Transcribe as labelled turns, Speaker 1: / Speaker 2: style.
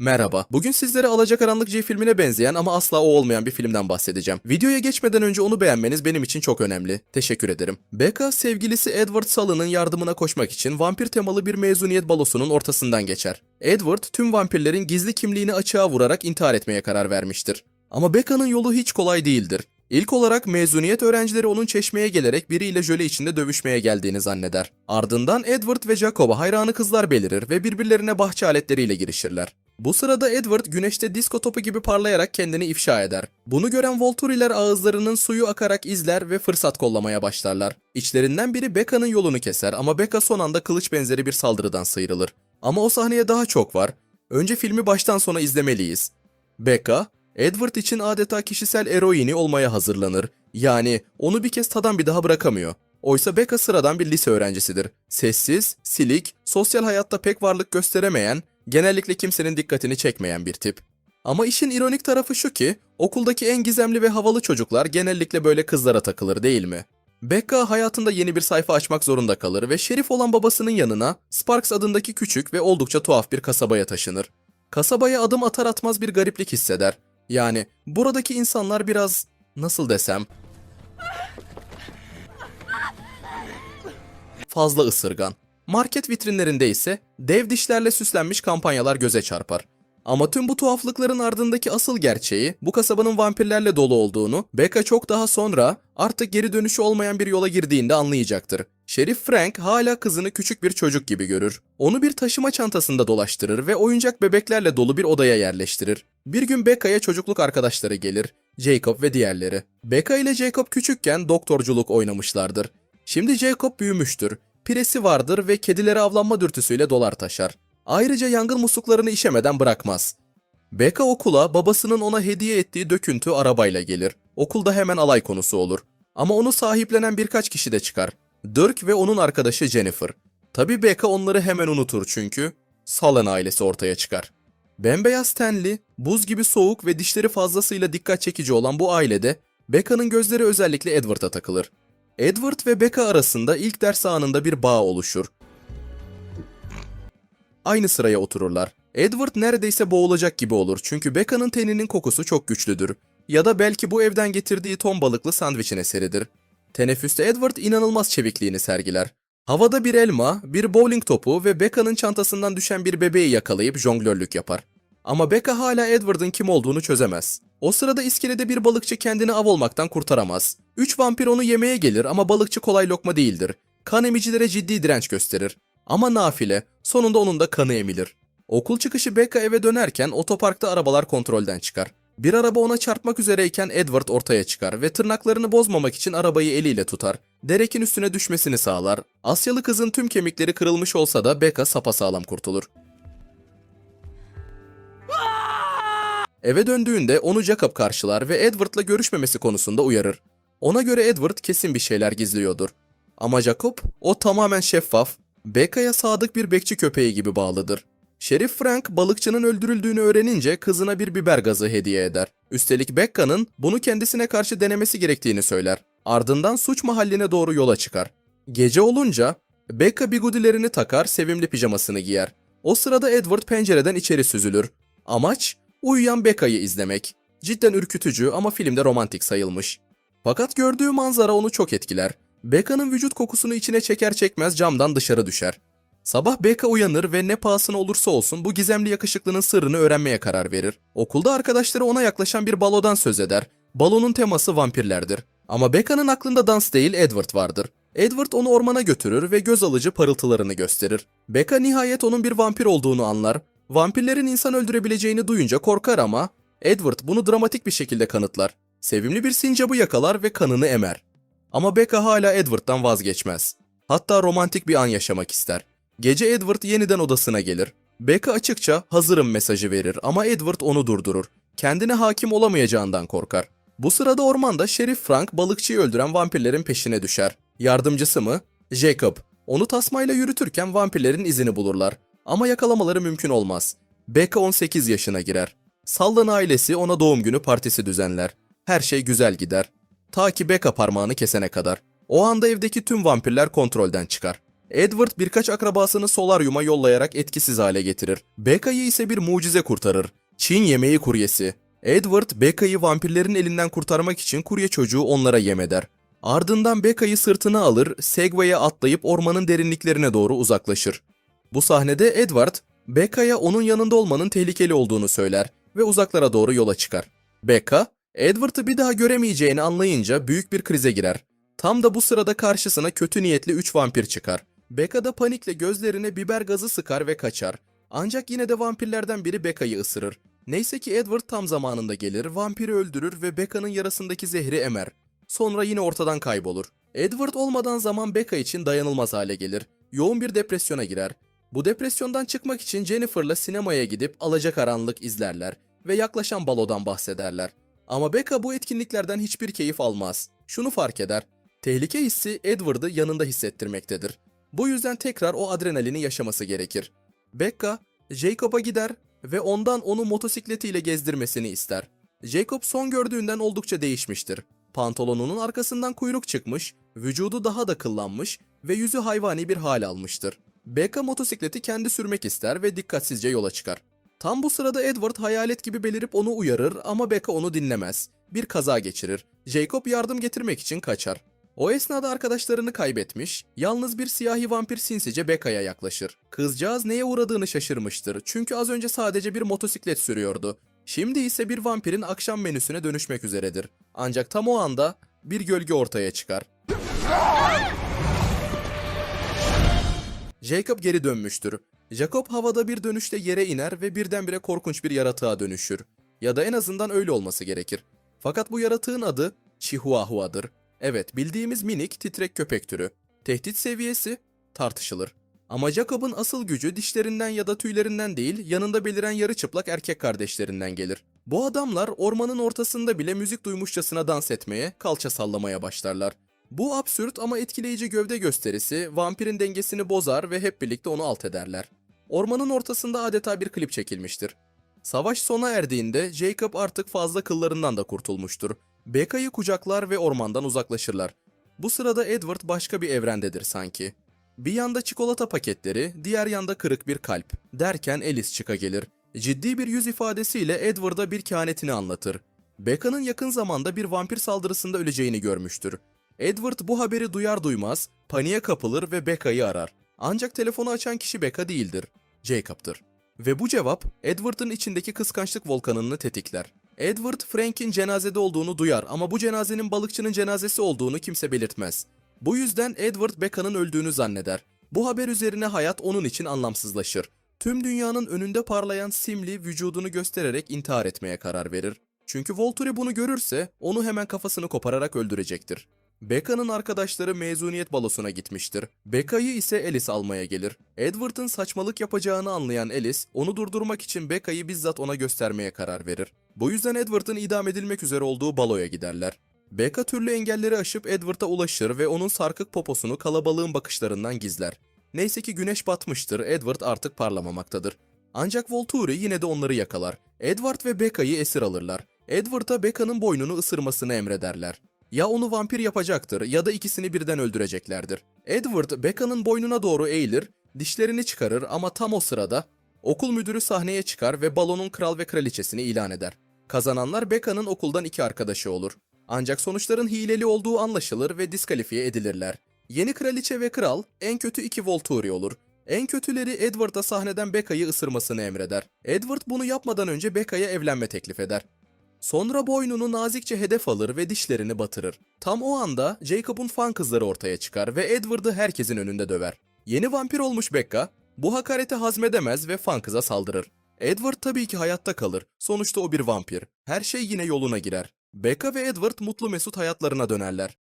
Speaker 1: Merhaba. Bugün sizlere Alacakaranlık C filmine benzeyen ama asla o olmayan bir filmden bahsedeceğim. Videoya geçmeden önce onu beğenmeniz benim için çok önemli. Teşekkür ederim. Becca sevgilisi Edward Cullen'ın yardımına koşmak için vampir temalı bir mezuniyet balosunun ortasından geçer. Edward tüm vampirlerin gizli kimliğini açığa vurarak intihar etmeye karar vermiştir. Ama Becca'nın yolu hiç kolay değildir. İlk olarak mezuniyet öğrencileri onun çeşmeye gelerek biriyle jöle içinde dövüşmeye geldiğini zanneder. Ardından Edward ve Jacob'a hayranı kızlar belirir ve birbirlerine bahçe aletleriyle girişirler. Bu sırada Edward güneşte disko topu gibi parlayarak kendini ifşa eder. Bunu gören Volturiler ağızlarının suyu akarak izler ve fırsat kollamaya başlarlar. İçlerinden biri Becca'nın yolunu keser ama Becca son anda kılıç benzeri bir saldırıdan sıyrılır. Ama o sahneye daha çok var. Önce filmi baştan sona izlemeliyiz. Becca, Edward için adeta kişisel eroini olmaya hazırlanır. Yani onu bir kez tadan bir daha bırakamıyor. Oysa Becca sıradan bir lise öğrencisidir. Sessiz, silik, sosyal hayatta pek varlık gösteremeyen, genellikle kimsenin dikkatini çekmeyen bir tip. Ama işin ironik tarafı şu ki, okuldaki en gizemli ve havalı çocuklar genellikle böyle kızlara takılır değil mi? Becca hayatında yeni bir sayfa açmak zorunda kalır ve şerif olan babasının yanına Sparks adındaki küçük ve oldukça tuhaf bir kasabaya taşınır. Kasabaya adım atar atmaz bir gariplik hisseder. Yani buradaki insanlar biraz nasıl desem fazla ısırgan. Market vitrinlerinde ise dev dişlerle süslenmiş kampanyalar göze çarpar. Ama tüm bu tuhaflıkların ardındaki asıl gerçeği bu kasabanın vampirlerle dolu olduğunu Becca çok daha sonra artık geri dönüşü olmayan bir yola girdiğinde anlayacaktır. Şerif Frank hala kızını küçük bir çocuk gibi görür. Onu bir taşıma çantasında dolaştırır ve oyuncak bebeklerle dolu bir odaya yerleştirir. Bir gün Becca'ya çocukluk arkadaşları gelir. Jacob ve diğerleri. Becca ile Jacob küçükken doktorculuk oynamışlardır. Şimdi Jacob büyümüştür. Piresi vardır ve kedilere avlanma dürtüsüyle dolar taşar. Ayrıca yangın musluklarını işemeden bırakmaz. Becca okula babasının ona hediye ettiği döküntü arabayla gelir. Okulda hemen alay konusu olur. Ama onu sahiplenen birkaç kişi de çıkar. Dirk ve onun arkadaşı Jennifer. Tabi Becca onları hemen unutur çünkü Sallen ailesi ortaya çıkar. Bembeyaz tenli, buz gibi soğuk ve dişleri fazlasıyla dikkat çekici olan bu ailede Becca'nın gözleri özellikle Edward'a takılır. Edward ve Becca arasında ilk ders anında bir bağ oluşur. Aynı sıraya otururlar. Edward neredeyse boğulacak gibi olur çünkü Becca'nın teninin kokusu çok güçlüdür. Ya da belki bu evden getirdiği ton balıklı sandviçin eseridir. Teneffüste Edward inanılmaz çevikliğini sergiler. Havada bir elma, bir bowling topu ve Becca'nın çantasından düşen bir bebeği yakalayıp jonglörlük yapar. Ama Becca hala Edward'ın kim olduğunu çözemez. O sırada iskelede bir balıkçı kendini av olmaktan kurtaramaz. Üç vampir onu yemeye gelir ama balıkçı kolay lokma değildir. Kan emicilere ciddi direnç gösterir. Ama nafile, sonunda onun da kanı emilir. Okul çıkışı Becca eve dönerken otoparkta arabalar kontrolden çıkar. Bir araba ona çarpmak üzereyken Edward ortaya çıkar ve tırnaklarını bozmamak için arabayı eliyle tutar. Derek'in üstüne düşmesini sağlar. Asyalı kızın tüm kemikleri kırılmış olsa da Becca sapasağlam kurtulur. Eve döndüğünde onu Jacob karşılar ve Edward'la görüşmemesi konusunda uyarır. Ona göre Edward kesin bir şeyler gizliyordur. Ama Jacob, o tamamen şeffaf, Becca'ya sadık bir bekçi köpeği gibi bağlıdır. Şerif Frank balıkçının öldürüldüğünü öğrenince kızına bir biber gazı hediye eder. Üstelik Becca'nın bunu kendisine karşı denemesi gerektiğini söyler. Ardından suç mahalline doğru yola çıkar. Gece olunca Becca bigudilerini takar, sevimli pijamasını giyer. O sırada Edward pencereden içeri süzülür. Amaç uyuyan Becca'yı izlemek. Cidden ürkütücü ama filmde romantik sayılmış. Fakat gördüğü manzara onu çok etkiler. Becca'nın vücut kokusunu içine çeker çekmez camdan dışarı düşer. Sabah Becca uyanır ve ne pahasına olursa olsun bu gizemli yakışıklının sırrını öğrenmeye karar verir. Okulda arkadaşları ona yaklaşan bir balodan söz eder. Balonun teması vampirlerdir. Ama Becca'nın aklında dans değil Edward vardır. Edward onu ormana götürür ve göz alıcı parıltılarını gösterir. Becca nihayet onun bir vampir olduğunu anlar. Vampirlerin insan öldürebileceğini duyunca korkar ama Edward bunu dramatik bir şekilde kanıtlar. Sevimli bir sincabı yakalar ve kanını emer. Ama Becca hala Edward'dan vazgeçmez. Hatta romantik bir an yaşamak ister. Gece Edward yeniden odasına gelir. Becca açıkça hazırım mesajı verir ama Edward onu durdurur. Kendine hakim olamayacağından korkar. Bu sırada ormanda Şerif Frank balıkçıyı öldüren vampirlerin peşine düşer. Yardımcısı mı? Jacob. Onu tasmayla yürütürken vampirlerin izini bulurlar. Ama yakalamaları mümkün olmaz. Becca 18 yaşına girer. Sallan ailesi ona doğum günü partisi düzenler. Her şey güzel gider. Ta ki Becca parmağını kesene kadar. O anda evdeki tüm vampirler kontrolden çıkar. Edward birkaç akrabasını solaryuma yollayarak etkisiz hale getirir. Becca'yı ise bir mucize kurtarır. Çin yemeği kuryesi. Edward, Becca'yı vampirlerin elinden kurtarmak için kurye çocuğu onlara yem eder. Ardından Becca'yı sırtına alır, Segway'e atlayıp ormanın derinliklerine doğru uzaklaşır. Bu sahnede Edward, Becca'ya onun yanında olmanın tehlikeli olduğunu söyler ve uzaklara doğru yola çıkar. Becca, Edward'ı bir daha göremeyeceğini anlayınca büyük bir krize girer. Tam da bu sırada karşısına kötü niyetli 3 vampir çıkar. Becca da panikle gözlerine biber gazı sıkar ve kaçar. Ancak yine de vampirlerden biri Becca'yı ısırır. Neyse ki Edward tam zamanında gelir, vampiri öldürür ve Becca'nın yarasındaki zehri emer. Sonra yine ortadan kaybolur. Edward olmadan zaman Becca için dayanılmaz hale gelir. Yoğun bir depresyona girer. Bu depresyondan çıkmak için Jennifer'la sinemaya gidip alacakaranlık izlerler ve yaklaşan balodan bahsederler. Ama Becca bu etkinliklerden hiçbir keyif almaz. Şunu fark eder. Tehlike hissi Edward'ı yanında hissettirmektedir. Bu yüzden tekrar o adrenalini yaşaması gerekir. Becca, Jacob'a gider ve ondan onu motosikletiyle gezdirmesini ister. Jacob son gördüğünden oldukça değişmiştir. Pantolonunun arkasından kuyruk çıkmış, vücudu daha da kıllanmış ve yüzü hayvani bir hal almıştır. Becca motosikleti kendi sürmek ister ve dikkatsizce yola çıkar. Tam bu sırada Edward hayalet gibi belirip onu uyarır ama Becca onu dinlemez. Bir kaza geçirir. Jacob yardım getirmek için kaçar. O esnada arkadaşlarını kaybetmiş, yalnız bir siyahi vampir sinsice Becca'ya yaklaşır. Kızcağız neye uğradığını şaşırmıştır çünkü az önce sadece bir motosiklet sürüyordu. Şimdi ise bir vampirin akşam menüsüne dönüşmek üzeredir. Ancak tam o anda bir gölge ortaya çıkar. Jacob geri dönmüştür. Jacob havada bir dönüşte yere iner ve birdenbire korkunç bir yaratığa dönüşür. Ya da en azından öyle olması gerekir. Fakat bu yaratığın adı Chihuahua'dır. Evet, bildiğimiz minik titrek köpek türü. Tehdit seviyesi tartışılır. Ama Jacob'un asıl gücü dişlerinden ya da tüylerinden değil, yanında beliren yarı çıplak erkek kardeşlerinden gelir. Bu adamlar ormanın ortasında bile müzik duymuşçasına dans etmeye, kalça sallamaya başlarlar. Bu absürt ama etkileyici gövde gösterisi vampirin dengesini bozar ve hep birlikte onu alt ederler. Ormanın ortasında adeta bir klip çekilmiştir. Savaş sona erdiğinde Jacob artık fazla kıllarından da kurtulmuştur. Becca'yı kucaklar ve ormandan uzaklaşırlar. Bu sırada Edward başka bir evrendedir sanki. Bir yanda çikolata paketleri, diğer yanda kırık bir kalp. Derken Alice çıka gelir. Ciddi bir yüz ifadesiyle Edward'a bir kehanetini anlatır. Becca'nın yakın zamanda bir vampir saldırısında öleceğini görmüştür. Edward bu haberi duyar duymaz, paniğe kapılır ve Becca'yı arar. Ancak telefonu açan kişi Becca değildir, Jacob'tır. Ve bu cevap Edward'ın içindeki kıskançlık volkanını tetikler. Edward, Frank'in cenazede olduğunu duyar ama bu cenazenin balıkçının cenazesi olduğunu kimse belirtmez. Bu yüzden Edward Becca'nın öldüğünü zanneder. Bu haber üzerine hayat onun için anlamsızlaşır. Tüm dünyanın önünde parlayan Simli vücudunu göstererek intihar etmeye karar verir. Çünkü Volturi bunu görürse onu hemen kafasını kopararak öldürecektir. Becca'nın arkadaşları mezuniyet balosuna gitmiştir. Becca'yı ise Alice almaya gelir. Edward'ın saçmalık yapacağını anlayan Alice, onu durdurmak için Becca'yı bizzat ona göstermeye karar verir. Bu yüzden Edward'ın idam edilmek üzere olduğu baloya giderler. Becca türlü engelleri aşıp Edward'a ulaşır ve onun sarkık poposunu kalabalığın bakışlarından gizler. Neyse ki güneş batmıştır, Edward artık parlamamaktadır. Ancak Volturi yine de onları yakalar. Edward ve Becca'yı esir alırlar. Edward'a Becca'nın boynunu ısırmasını emrederler. Ya onu vampir yapacaktır ya da ikisini birden öldüreceklerdir. Edward Becca'nın boynuna doğru eğilir, dişlerini çıkarır ama tam o sırada okul müdürü sahneye çıkar ve balonun kral ve kraliçesini ilan eder. Kazananlar Becca'nın okuldan iki arkadaşı olur. Ancak sonuçların hileli olduğu anlaşılır ve diskalifiye edilirler. Yeni kraliçe ve kral en kötü iki Volturi olur. En kötüleri Edward'a sahneden Becca'yı ısırmasını emreder. Edward bunu yapmadan önce Becca'ya evlenme teklif eder. Sonra boynunu nazikçe hedef alır ve dişlerini batırır. Tam o anda Jacob'un fan kızları ortaya çıkar ve Edward'ı herkesin önünde döver. Yeni vampir olmuş Becca, bu hakareti hazmedemez ve fan kıza saldırır. Edward tabii ki hayatta kalır. Sonuçta o bir vampir. Her şey yine yoluna girer. Becca ve Edward mutlu mesut hayatlarına dönerler.